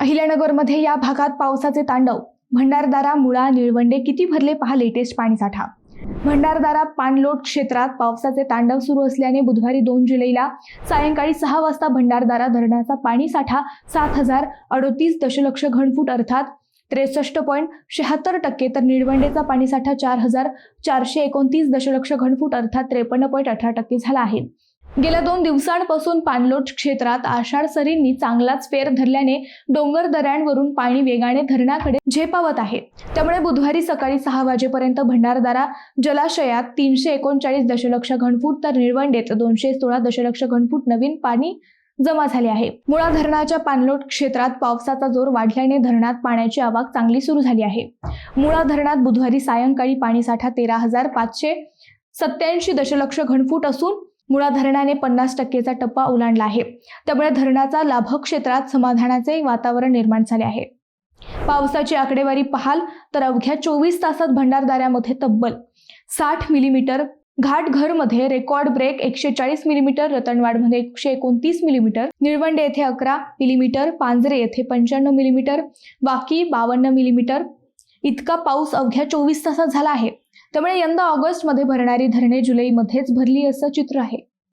अहिल्यानगरमध्ये या भागात पावसाचे तांडव. भंडारदारा मुळा निळवंडे किती भरले पहा लेटेस्ट पाणीसाठा? भंडारदारा पाणलोट क्षेत्रात पावसाचे तांडव सुरू असल्याने बुधवारी दोन जुलैला सायंकाळी सहा वाजता भंडारदारा धरणाचा पाणीसाठा सात हजार अडोतीस दशलक्ष घनफूट अर्थात त्रेसष्ट पॉईंट शहात्तर टक्के तर निळवंडेचा पाणीसाठा चार हजार चारशे एकोणतीस दशलक्ष घनफूट अर्थात त्रेपन्न पॉईंट अठरा टक्के झाला आहे. गेल्या दोन दिवसांपासून पाणलोट क्षेत्रात आषाढ सरींनी चांगलाच फेर धरल्याने डोंगर दऱ्यांवरून पाणी वेगाने धरणाकडे झेपावत आहे. त्यामुळे बुधवारी सकाळी सहा वाजेपर्यंत भंडारदारा जलाशयात तीनशे एकोणचाळीस दशलक्ष घनफूट तर निळवंडेत दोनशे सोळा दशलक्ष घनफूट नवीन पाणी जमा झाले आहे. मुळा धरणाच्या पाणलोट क्षेत्रात पावसाचा जोर वाढल्याने धरणात पाण्याची आवक चांगली सुरू झाली आहे. मुळा धरणात बुधवारी सायंकाळी पाणीसाठा तेरा हजार पाचशे सत्याऐंशी दशलक्ष घनफूट असून मुळा धरणाने पन्नास टक्केचा टप्पा ओलांडला आहे. त्यामुळे धरणाचा लाभ क्षेत्रात समाधानाचे वातावरण निर्माण झाले आहे. पावसाची आकडेवारी पाहाल तर अवघ्या चोवीस तासात भंडारदाऱ्यामध्ये तब्बल साठ मिलीमीटर घाटघरमध्ये रेकॉर्ड ब्रेक एकशे चाळीस मिलीमीटर रतनवाडमध्ये एकशे एकोणतीस मिलीमीटर निळवंडे येथे अकरा मिलीमीटर पांजरे येथे पंच्याण्णव मिलीमीटर वाकी बावन्न मिलीमीटर. इतका पाऊस अवघ्या चोवीस तासात झाला आहे. त्यामुळे यंदा ऑगस्टमध्ये भरणारी धरणे जुलैमध्येच भरली असं चित्र आहे.